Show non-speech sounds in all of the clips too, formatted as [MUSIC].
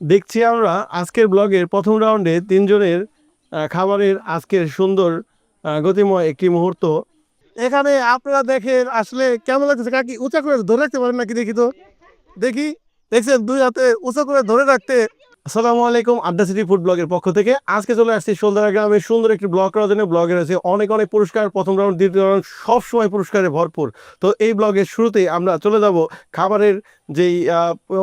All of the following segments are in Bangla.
দেখছি আমরা আজকের ব্লগের প্রথম রাউন্ডে তিনজনের খাবারের আজকের সুন্দর গতিময় একটি মুহূর্ত। এখানে আপনারা দেখেন আসলে কেমন লাগছে কাকি উঁচা করে ধরে রাখতে পারেন নাকি দেখি তো? দেখি, দেখছেন দুই হাতে উঁচা করে ধরে রাখতে আসসালামু আলাইকুম, আড্ডা সিটি ফুড ব্লগের পক্ষ থেকে। আজকে চলে আসছি সোলদারা গ্রামে সুন্দর একটি ব্লগ করার জন্য। ব্লগের রয়েছে অনেক অনেক পুরস্কার, প্রথম রাউন্ড, দ্বিতীয় রাউন্ড সবসময় পুরস্কারে ভরপুর। তো এই ব্লগের শুরুতেই আমরা চলে যাব খাবারের যেই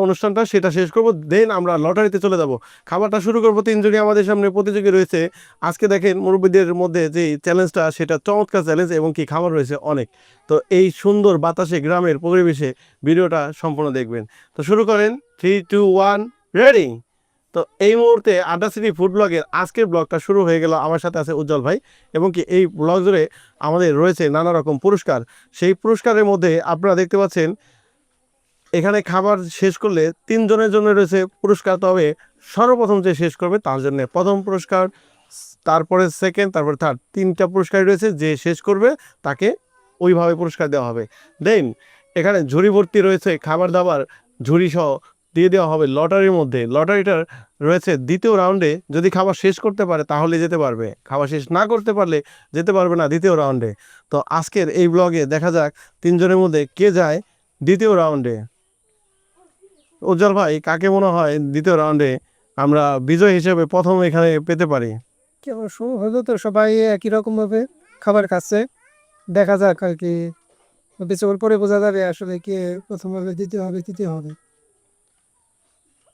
অনুষ্ঠানটা, সেটা শেষ করব, দেন আমরা লটারিতে চলে যাব। খাবারটা শুরু করব তিনজনই আমাদের সামনে প্রতিযোগী রয়েছে। আজকে দেখেন মুরব্বীদের মধ্যে যে চ্যালেঞ্জটা, সেটা চমৎকার চ্যালেঞ্জ এবং কি খাবার রয়েছে অনেক। তো এই সুন্দর বাতাসে গ্রামের পরিবেশে ভিডিওটা সম্পূর্ণ দেখবেন। তো শুরু করেন থ্রি টু ওয়ান রেডি তো এই মুহূর্তে আড্ডা সিটি ফুড ব্লগের আজকের ব্লগটা শুরু হয়ে গেল আমার সাথে আছে উজ্জ্বল ভাই এবং কি এই ব্লগ জুড়ে আমাদের রয়েছে নানা রকম পুরস্কার। সেই পুরস্কারের মধ্যে আপনারা দেখতে পাচ্ছেন, এখানে খাবার শেষ করলে তিনজনের জন্য রয়েছে পুরস্কার, তবে সর্বপ্রথম যে শেষ করবে তার জন্য প্রথম পুরস্কার, তারপরে সেকেন্ড তারপরে থার্ড তিনটা পুরস্কার রয়েছে, যে শেষ করবে তাকে ওইভাবে পুরস্কার দেওয়া হবে। দেন এখানে ঝুড়ি ভর্তি রয়েছে, খাবার দাবার, ঝুড়ি সহ দিয়ে দেওয়া হবে লটারির মধ্যে। লটারিটার রয়েছে দ্বিতীয় রাউন্ডে যদি খাবার শেষ করতে পারে, তাহলে যেতে পারবে। খাবার শেষ না করতে পারলে যেতে পারবে না দ্বিতীয় রাউন্ডে তো আজকের এই ব্লগে দেখা যাক তিনজনের মধ্যে কে যায় দ্বিতীয় রাউন্ডে উজ্জ্বল ভাই, কাকে মনে হয় দ্বিতীয় রাউন্ডে আমরা বিজয় হিসেবে প্রথম এখানে পেতে পারি? কেমন শুরু হলো তো, সবাই একই রকম ভাবে খাবার খাচ্ছে। দেখা যাক আর কি। বেচবার পরে বোঝা যাবে আসলে কে প্রথমভাবে দ্বিতীয় হবে, তৃতীয় হবে।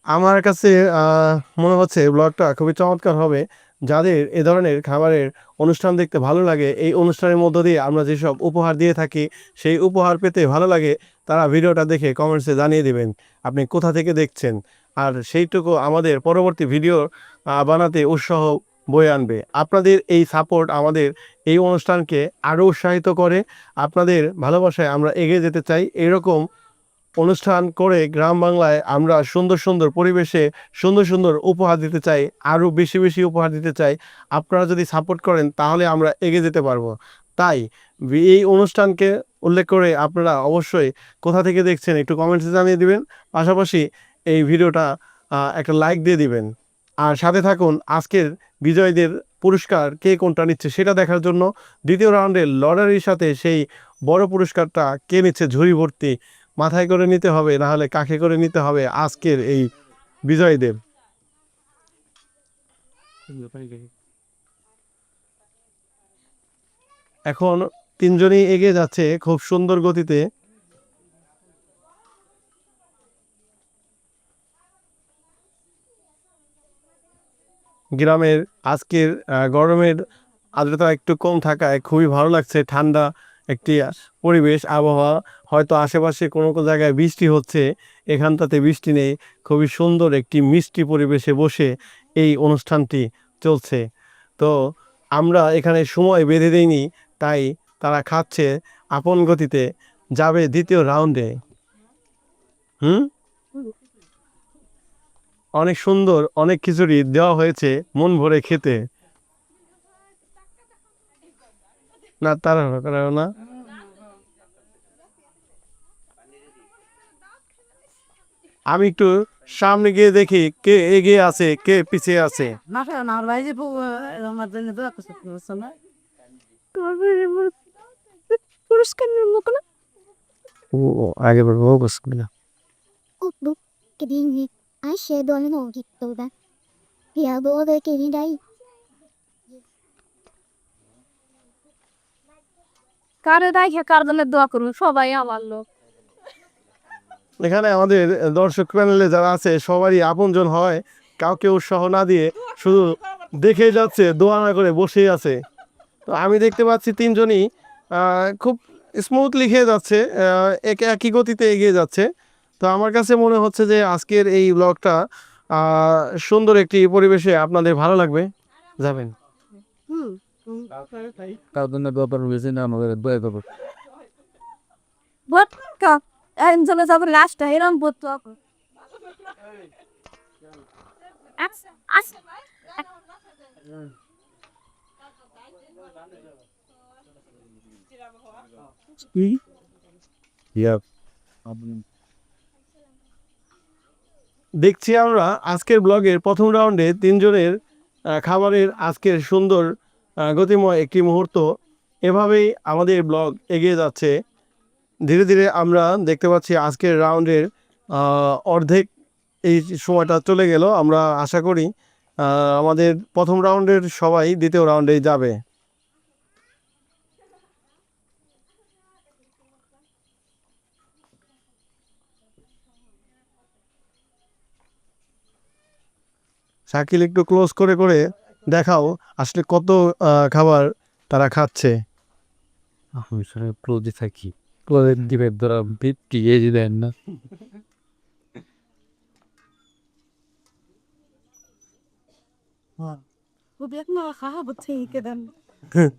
আমার কাছে মনে হচ্ছে ব্লগটা খুবই চমৎকার হবে। যাদের এ ধরনের খাবারের অনুষ্ঠান দেখতে ভালো লাগে, এই অনুষ্ঠানের মধ্য দিয়ে আমরা যেসব উপহার দিয়ে থাকি, সেই উপহার পেতে ভালো লাগে, তারা ভিডিওটা দেখে কমেন্টসে জানিয়ে দেবেন, আপনি কোথা থেকে দেখছেন? আর সেইটুকু আমাদের পরবর্তী ভিডিও বানাতে উৎসাহ বয়ে আনবে। আপনাদের এই সাপোর্ট আমাদের এই অনুষ্ঠানকে আরও উৎসাহিত করে, আপনাদের ভালোবাসায় আমরা এগিয়ে যেতে চাই, এরকম অনুষ্ঠান করে গ্রাম বাংলায় আমরা সুন্দর সুন্দর পরিবেশে সুন্দর সুন্দর উপহার দিতে চাই, আরও বেশি বেশি উপহার দিতে চাই। আপনারা যদি সাপোর্ট করেন, তাহলে আমরা এগিয়ে যেতে পারব। তাই এই অনুষ্ঠানকে উল্লেখ করে আপনারা অবশ্যই কোথা থেকে দেখছেন একটু কমেন্টসে জানিয়ে দিবেন। পাশাপাশি এই ভিডিওটা একটা লাইক দিয়ে দিবেন। আর সাথে থাকুন, আজকের বিজয়ীদের পুরস্কার কে কোনটা নিচ্ছে সেটা দেখার জন্য। দ্বিতীয় রাউন্ডে লটারির সাথে সেই বড় পুরস্কারটা কে নিচ্ছে ঝুড়ি ভর্তি মাথায় করে নিতে হবে, না হলে কাকে করে নিতে হবে আজকের এই বিজয়ীদের? এখন তিনজনই এগিয়ে যাচ্ছে খুব সুন্দর গতিতে। গ্রামের আজকের গরমের আর্দ্রতা একটু কম থাকায় খুবই ভালো লাগছে, ঠান্ডা একটি পরিবেশ, আবহাওয়া। হয়তো আশেপাশে কোনো কোনো জায়গায় বৃষ্টি হচ্ছে, এখানটাতে বৃষ্টি নেই। খুবই সুন্দর একটি মিষ্টি পরিবেশে বসে এই অনুষ্ঠানটি চলছে। তো আমরা এখানে সময় বেঁধে দিইনি, তাই তারা খাচ্ছে, আপন গতিতে যাবে দ্বিতীয় রাউন্ডে। হুম? অনেক সুন্দর, অনেক খিচুড়ি দেওয়া হয়েছে মন ভরে খেতে। না তারা করাও না আমি একটু সামনে গিয়ে দেখি কে এগিয়ে আছে কে পিছিয়ে আছে না না ভাই যে আমার জন্য দোয়া করছে না পুরস্কার নেব কারে দেখে, কার জন্য দোয়া করুন সবাই আমার লোক। এখানে আমাদের দর্শক প্যানেলে যারা আছে, সবারই আপনজন হয়। কাউকে উৎসাহ না দিয়ে শুধু দেখে যাচ্ছে, দোয়া না করে বসেই আছে। তো আমি দেখতে পাচ্ছি তিনজনই খুব স্মুথলি খেয়ে যাচ্ছে এক- একই গতিতে এগিয়ে যাচ্ছে। তো আমার কাছে মনে হচ্ছে যে আজকের এই ব্লগটা সুন্দর একটি পরিবেশে আপনাদের ভালো লাগবে। যাবেন। কাউকে ব্যাপার হয়েছে না আমাদের দয়া করব বট কা একজন যাবে লাস্ট এরম বট দেখছি আমরা আজকের ব্লগের প্রথম রাউন্ডে তিনজনের খাবারের আজকের সুন্দর গতিময় একটি মুহূর্ত। এভাবেই আমাদের ব্লগ এগিয়ে যাচ্ছে। ধীরে ধীরে আমরা দেখতে পাচ্ছি আজকের রাউন্ডের অর্ধেক এই সময়টা চলে গেল। আমরা আশা করি আমাদের প্রথম রাউন্ডের সবাই দ্বিতীয় রাউন্ডে যাবে। শাকিল একটু ক্লোজ করে করে দেখাও আসলে কত খাবার তারা খাচ্ছে। আমি ক্লোজে থাকি। ক্লোজের দিবে ধরা ফিফটি কেজি দেন না। [LAUGHS]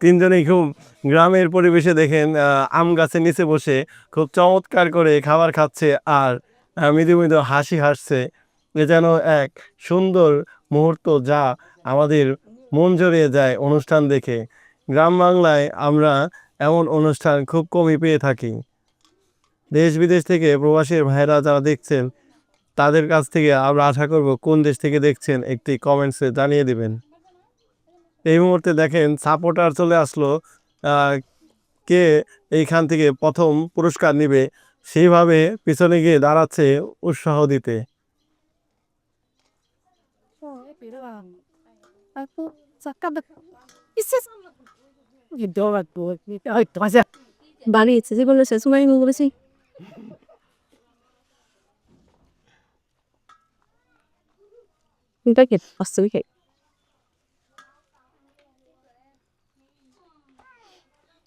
তিনজনেই খুব গ্রামের পরিবেশে দেখেন আহ, আম গাছের নিচে বসে খুব চমৎকার করে খাবার খাচ্ছে আর মৃদু মৃদু হাসি হাসছে। এ যেন এক সুন্দর মুহূর্ত যা আমাদের মন জড়িয়ে যায় অনুষ্ঠান দেখে। গ্রাম বাংলায় আমরা এমন অনুষ্ঠান খুব কমই পেয়ে থাকি। দেশ বিদেশ থেকে প্রবাসীর ভাইরা যারা দেখছেন, তাদের কাছ থেকে আমরা আশা করব কোন দেশ থেকে দেখছেন একটি কমেন্টসে জানিয়ে দেবেন। এই মুহূর্তে দেখেন সাপোর্টার চলে আসলো কে এইখান থেকে প্রথম পুরস্কার নিবে, সেইভাবে পিছনে গিয়ে দাঁড়াচ্ছে উৎসাহ দিতে। Aku cakap ইসেস বানিয়েছে যে বলেছে সুমাই বলেছি এটা কে বাস্তবিক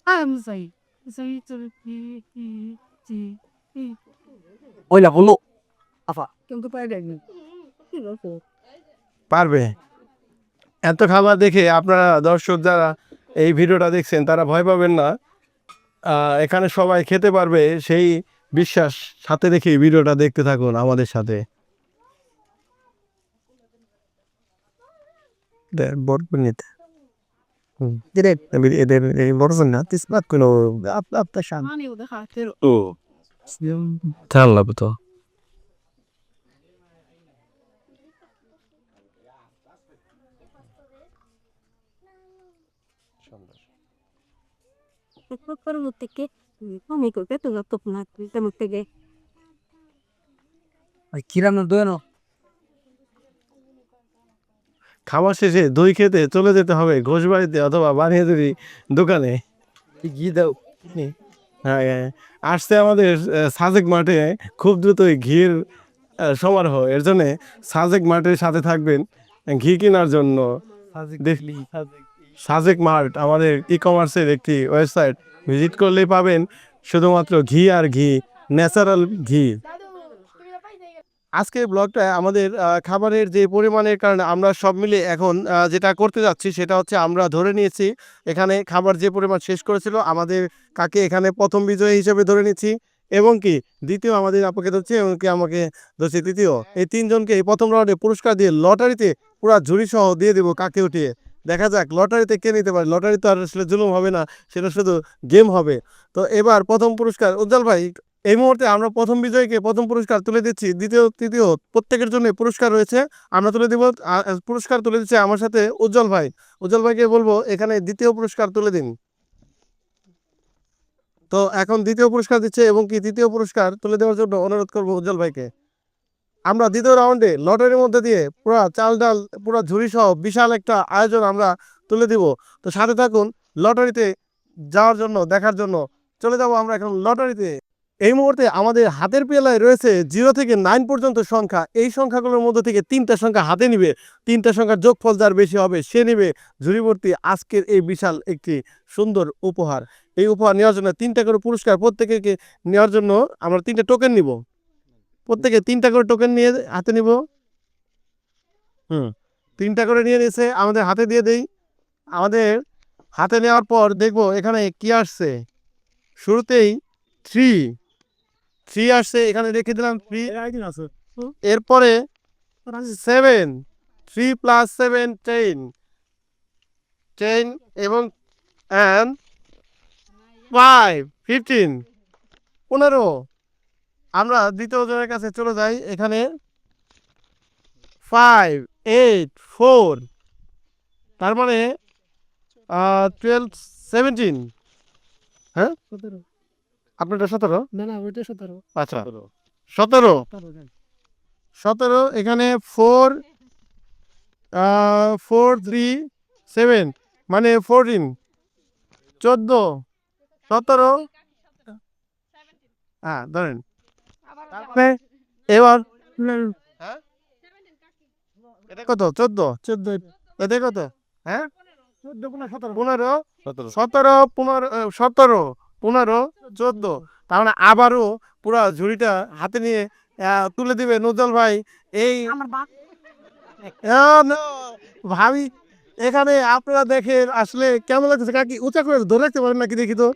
I'm sorry. Sorry to ওইলা বলো কিন্তু পাই দেখনি পারবে এত খাবার দেখে আপনারা দর্শক যারা এই ভিডিওটা দেখছেন তারা ভয় পাবেন না এখানে সবাই খেতে পারবে সেই বিশ্বাস সাথে রেখে ভিডিওটা দেখতে থাকুন আমাদের সাথে এদের আপনার শান Hani o da hatır. ও তাহলে তো Pero no te que আমি করতে তো তো কিরাম খাবার শেষে দই খেতে চলে যেতে হবে ঘোষবাড়িতে অথবা বানিয়াদুরি দোকানে। ঘি দাও। হ্যাঁ হ্যাঁ। আসছে আমাদের সাজেক মাঠে খুব দ্রুতই ঘির সমারোহ। এর জন্য সাজেক মাঠের সাথে থাকবেন ঘি কেনার জন্য। দেখলি সাজেক। মার্ট, আমাদের ই কমার্সের একটি ওয়েবসাইট। ভিজিট করলেই পাবেন শুধুমাত্র ঘি আর ঘি, ন্যাচারাল ঘি। আজকের ব্লগটা আমাদের খাবারের যে পরিমাণের কারণে আমরা সব মিলে এখন যেটা করতে যাচ্ছি সেটা হচ্ছে আমরা ধরে নিয়েছি, এখানে খাবার যে পরিমাণ শেষ করেছিল, আমাদের কাকে এখানে প্রথম বিজয়ী হিসেবে ধরে নিচ্ছি এবং কি দ্বিতীয় আমাদের আপুকে ধরছে, এবং কি আমাকে ধরছে তৃতীয়। এই তিনজনকে এই প্রথম রাউন্ডে পুরস্কার দিয়ে লটারিতে পুরা ঝুড়ি সহ দিয়ে দেবো কাকে উঠিয়ে। দেখা যাক, লটারিতে কে নিতে পারে? লটারি তো আর আসলে জুলুম হবে না, সেটা শুধু গেম হবে। তো এবার প্রথম পুরস্কার, উজ্জ্বল ভাই, এই মুহূর্তে আমরা প্রথম বিজয়কে প্রথম পুরস্কার তুলে দিচ্ছি। দ্বিতীয়, তৃতীয় প্রত্যেকের জন্য পুরস্কার রয়েছে, আমরা তুলে দিব পুরস্কার তুলে দিচ্ছে আমার সাথে উজ্জ্বল ভাই। উজ্জ্বল ভাইকে বলব, এখানে দ্বিতীয় পুরস্কার তুলে দিন। তো এখন দ্বিতীয় পুরস্কার দিচ্ছে এবং কি তৃতীয় পুরস্কার তুলে দেওয়ার জন্য অনুরোধ করব উজ্জ্বল ভাইকে। আমরা দ্বিতীয় রাউন্ডে লটারির মধ্যে দিয়ে পুরা চাল ডাল পুরা ঝুড়ি সহ বিশাল একটা আয়োজন আমরা তুলে দিব। তো সাথে থাকুন, লটারিতে যাওয়ার জন্য, দেখার জন্য চলে যাব আমরা এখন লটারিতে। এই মুহূর্তে আমাদের হাতের পেলায় রয়েছে জিরো থেকে নাইন পর্যন্ত সংখ্যা। এই সংখ্যাগুলোর মধ্যে থেকে তিনটা সংখ্যা হাতে নিবে। তিনটা সংখ্যার যোগফল যার বেশি হবে, সে নেবে ঝুড়িভর্তি আজকের এই বিশাল একটি সুন্দর উপহার। এই উপহার নেওয়ার জন্য তিনটা করে পুরস্কার প্রত্যেকে নেওয়ার জন্য আমরা তিনটা টোকেন নিব। প্রত্যেকে তিনটা করে টোকেন নিয়ে হাতে নিব। হুম তিনটা করে নিয়ে নিয়েছে আমাদের হাতে দিয়ে দেই। আমাদের হাতে নেওয়ার পর দেখব এখানে কি আসছে। শুরুতেই থ্রি থ্রি আসছে এখানে রেখে দিলাম থ্রি এরপরে seven three plus seven ten ten এবং অ্যান্ড ফাইভ ফিফটিন পনেরো। আমরা দ্বিতীয় জনের কাছে চলে যাই। এখানে ফাইভ এইট ফোর তার মানে টুয়েলভ সেভেন্টিন হ্যাঁ? সতেরো। আপনারটা সতেরো? না না ওইটা সতেরো। আচ্ছা সতেরো। সতেরো এখানে ফোর ফোর থ্রি সেভেন মানে ফোরটিন চোদ্দ সতেরো। হ্যাঁ ধরেন। তারপরে এবার হ্যাঁ? এটা কত? চোদ্দ? চোদ্দ এটা কত? হ্যাঁ? চোদ্দ পনেরো সতেরো। পনেরো? সতেরো। পনেরো সতেরো পনেরো চোদ্দ। মানে আবারও পুরো ঝুড়িটা হাতে নিয়ে তুলে দিবে নুজল ভাই। এই ভাবি এখানে আপনারা দেখেন আসলে কেমন লাগছে? কাকি উঁচা করে ধরে রাখতে পারেন নাকি দেখি তো?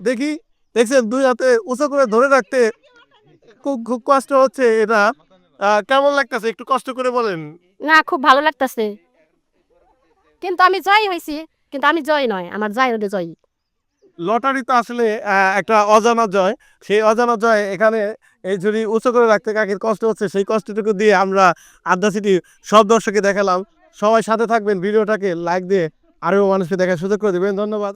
দেখি দেখছেন দুই হাতে উঁচা করে ধরে রাখতে খুব কষ্ট হচ্ছে এটা। কেমন লাগতেছে? একটু কষ্ট করে বলেন। না খুব ভালো লাগতাছে। কিন্তু আমি জয় হয়েছি কিন্তু আমি জয় নয় আমার জয় হলে জয়। লটারি তো আসলে একটা অজানা জয়। সেই অজানা জয় এখানে এই ঝুড়ি উঁচু করে রাখতে কাকির কষ্ট হচ্ছে সেই কষ্টটুকু দিয়ে আমরা আড্ডা সিটি সব দর্শককে দেখালাম। সবাই সাথে থাকবেন ভিডিওটাকে লাইক দিয়ে আরও মানুষকে দেখার সুযোগ করে দেবেন। ধন্যবাদ।